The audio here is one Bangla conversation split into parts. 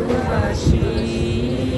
ভালোবাসি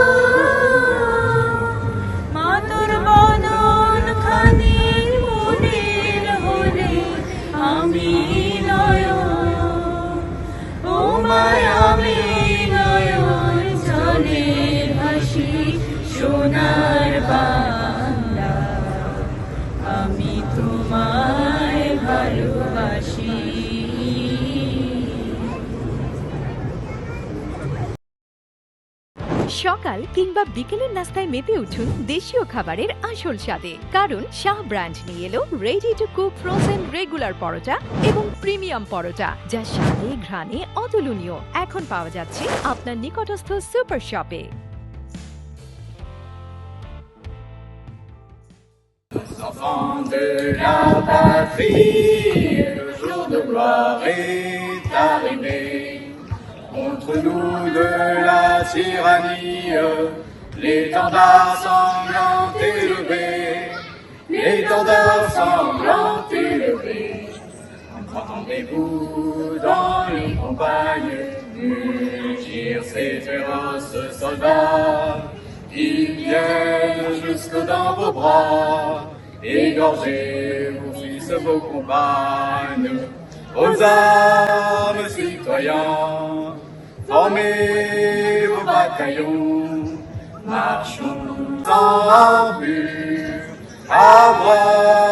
সকাল কিংবা বিকেলের নাস্তায় মেতে উঠুন দেশীয় খাবারের আসল স্বাদে কারণ শাহ ব্র্যান্ড নিয়ে এলো ready to cook frozen regular paratha এবং প্রিমিয়াম পরোটা, যা স্বাদে, ঘ্রাণে অতুলনীয় এখন পাওয়া যাচ্ছে আপনার নিকটস্থ সুপার শপে. Nous de la tyrannie, l'étendard sanglant élevé, l'étendard sanglant élevé. Entendez-vous dans les campagnes mugir ces féroces soldats Ils viennent jusque dans vos bras, égorger vos fils, vos compagnes, aux armes citoyens, formez vos bataillons, marchons en vue, à sillons.